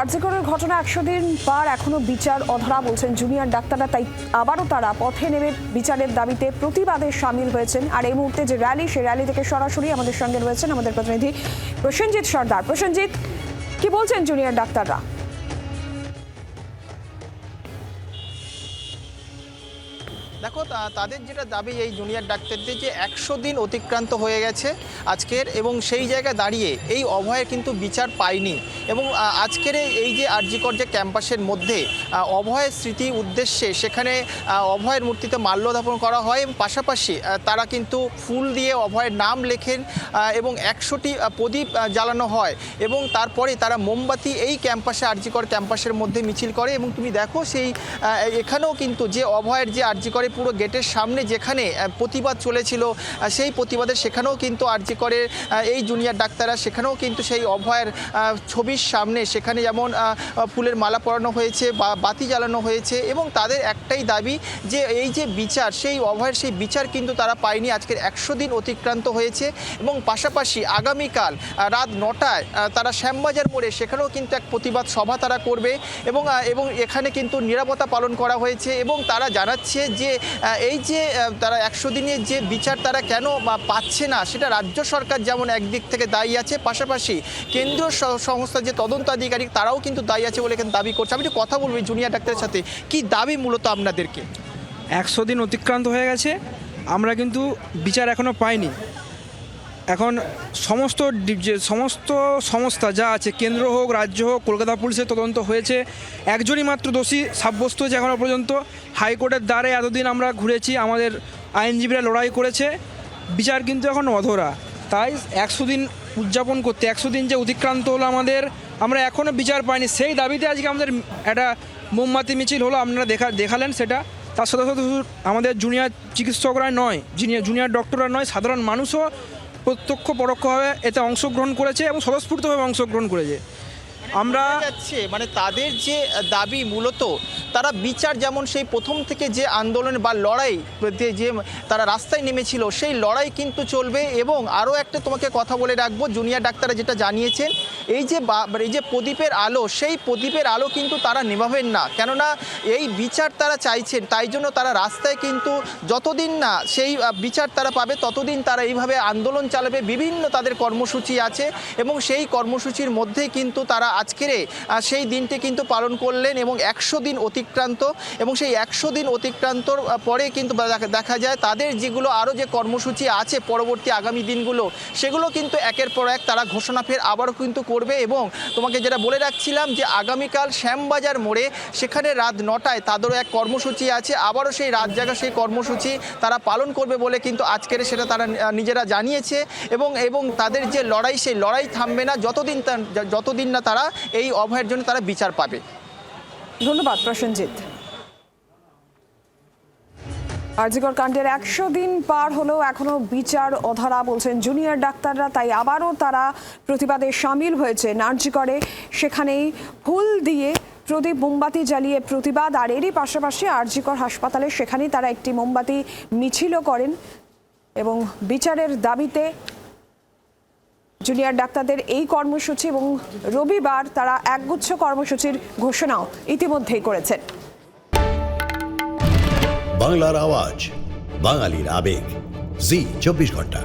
আর্যকরের ঘটনা একশো দিন পর এখনও বিচার অধরা বলছেন জুনিয়র ডাক্তাররা, তাই আবারও তারা পথে নেমে বিচারের দাবিতে প্রতিবাদে সামিল হয়েছেন। আর এই মুহূর্তে যে র্যালি, সেই র্যালি থেকে সরাসরি আমাদের সঙ্গে রয়েছেন আমাদের প্রতিনিধি প্রসেনজিৎ সর্দার। প্রসেনজিৎ, কি বলছেন জুনিয়র ডাক্তাররা? দেখো তাদের যেটা দাবি, এই জুনিয়র ডাক্তারদের যে একশো দিন অতিক্রান্ত হয়ে গেছে আজকের এবং সেই জায়গায় দাঁড়িয়ে এই অভয়ের কিন্তু বিচার পায়নি। এবং আজকের এই- এই যে আরজিকর যে ক্যাম্পাসের মধ্যে অভয়ের স্মৃতি উদ্দেশ্যে সেখানে অভয়ের মূর্তিতে মাল্যদাপন করা হয় এবং পাশাপাশি তারা কিন্তু ফুল দিয়ে অভয়ের নাম লেখেন এবং একশোটি প্রদীপ জ্বালানো হয় এবং তারপরে তারা মোমবাতি এই ক্যাম্পাসে, আরজিকর ক্যাম্পাসের মধ্যে মিছিল করে এবং তুমি দেখো সেই এখানেও কিন্তু যে অভয়ের যে আরজিকরে পুরো গেটের সামনে যেখানে প্রতিবাদ চলেছিল সেই প্রতিবাদের সেখানেও কিন্তু আরজি করে এই জুনিয়র ডাক্তাররা সেখানেও কিন্তু সেই অভয়ের ছবির সামনে সেখানে যেমন ফুলের মালা পরানো হয়েছে বা বাতি জ্বালানো হয়েছে এবং তাদের একটাই দাবি যে এই যে বিচার, সেই অভয়ের সেই বিচার কিন্তু তারা পায়নি। আজকের একশো দিন অতিক্রান্ত হয়েছে এবং পাশাপাশি আগামীকাল রাত নটায় তারা শ্যামবাজার মোড়ে সেখানেও কিন্তু এক প্রতিবাদ সভা তারা করবে এবং এবং এখানে কিন্তু নিরাপত্তা পালন করা হয়েছে এবং তারা জানাচ্ছে যে এই যে তারা একশো দিনের যে বিচার তারা কেন পাচ্ছে না, সেটা রাজ্য সরকার যেমন একদিক থেকে দায়ী আছে, পাশাপাশি কেন্দ্রীয় সংস্থার যে তদন্ত আধিকারিক তারাও কিন্তু দায়ী আছে বলে এখানে দাবি করছে। আমি একটু কথা বলব জুনিয়র ডাক্তারের সাথে। কি দাবি মূলত আপনাদেরকে? একশো দিন অতিক্রান্ত হয়ে গেছে। আমরা কিন্তু বিচার এখনও পাইনি। এখন সমস্ত যে সমস্ত সংস্থা যা আছে, কেন্দ্র হোক, রাজ্য হোক, কলকাতা পুলিশের তদন্ত হয়েছে। একজনই মাত্র দোষী, সাব্যস্ত হয়েছে এখনও পর্যন্ত। হাইকোর্টের দ্বারে এতদিন আমরা ঘুরেছি, আমাদের আইনজীবীরা লড়াই করেছে। বিচার কিন্তু এখন অধরা। তাই একশো দিন উদযাপন করতে, একশো দিন যে অতিক্রান্ত হলো আমাদের, আমরা এখনও বিচার পাইনি। সেই দাবিতে আজকে আমাদের একটা মোমবাতি মিছিল হলো, আপনারা দেখা, দেখালেন সেটা। তার সাথে সাথে আমাদের জুনিয়র চিকিৎসকরা নয় জুনিয়র জুনিয়র ডক্টররা নয়, সাধারণ মানুষও প্রত্যক্ষ পরোক্ষভাবে এতে অংশগ্রহণ করেছে এবং স্বতঃস্ফূর্তভাবে অংশগ্রহণ করেছে। আমরা যাচ্ছে। মানে তাদের যে দাবি মূলত তারা বিচার যেমন সেই প্রথম থেকে যে আন্দোলন বা লড়াই যে যে তারা রাস্তায় নেমেছিল সেই লড়াই কিন্তু চলবে এবং আরও একটা তোমাকে কথা বলে রাখব জুনিয়র ডাক্তাররা যেটা জানিয়েছেন এই যে এই যে প্রদীপের আলো সেই প্রদীপের আলো কিন্তু তারা নেভাবেন না। কেননা এই বিচার তারা চাইছেন তাই জন্য তারা রাস্তায় কিন্তু যতদিন না সেই বিচার তারা পাবে ততদিন তারা এইভাবে আন্দোলন চালাবে। বিভিন্ন তাদের কর্মসূচি আছে এবং সেই কর্মসূচির মধ্যেই কিন্তু তারা আজকের সেই দিনটি কিন্তু পালন করলেন এবং একশো দিন অতিক্রান্ত এবং সেই একশো দিন অতিক্রান্তর পরে কিন্তু দেখা- যায় তাদের যেগুলো আরও যে কর্মসূচি আছে পরবর্তী আগামী দিনগুলো, সেগুলো কিন্তু একের পর এক তারা ঘোষণা ফের আবারও কিন্তু করবে এবং তোমাকে যেটা বলে রাখছিলাম যে আগামীকাল শ্যামবাজার মোড়ে সেখানে রাত নটায় তাদেরও এক কর্মসূচি আছে, আবারও সেই রাত জায়গা সেই কর্মসূচি তারা পালন করবে বলে কিন্তু আজকের সেটা তারা নিজেরা জানিয়েছে এবং এবং তাদের যে লড়াই সেই লড়াই থামবে না, যতদিন যতদিন না তারা এই অভয়ের জন্য তারা বিচার পাবে। ধন্যবাদ, প্রসেনজিৎ। আরজিকর কাণ্ডের একশো দিন পার হলেও এখনও বিচার অধরা বলছেন জুনিয়র ডাক্তাররা, তাই আবারও তারা প্রতিবাদে সামিল হয়েছে নার্জিকরে। সেখানেই ফুল দিয়ে প্রদীপ মোমবাতি জ্বালিয়ে প্রতিবাদ, আর এরই পাশাপাশি আরজিকর হাসপাতালে সেখানেই তারা একটি মোমবাতি মিছিলও করেন এবং বিচারের দাবিতে জুনিয়র ডাক্তারদের এই কর্মসূচি এবং রবিবার তারা একগুচ্ছ কর্মসূচির ঘোষণাও ইতিমধ্যেই করেছেন। বাংলার আওয়াজ, বাঙালির আবেগ। জি, চব্বিশ ঘণ্টা।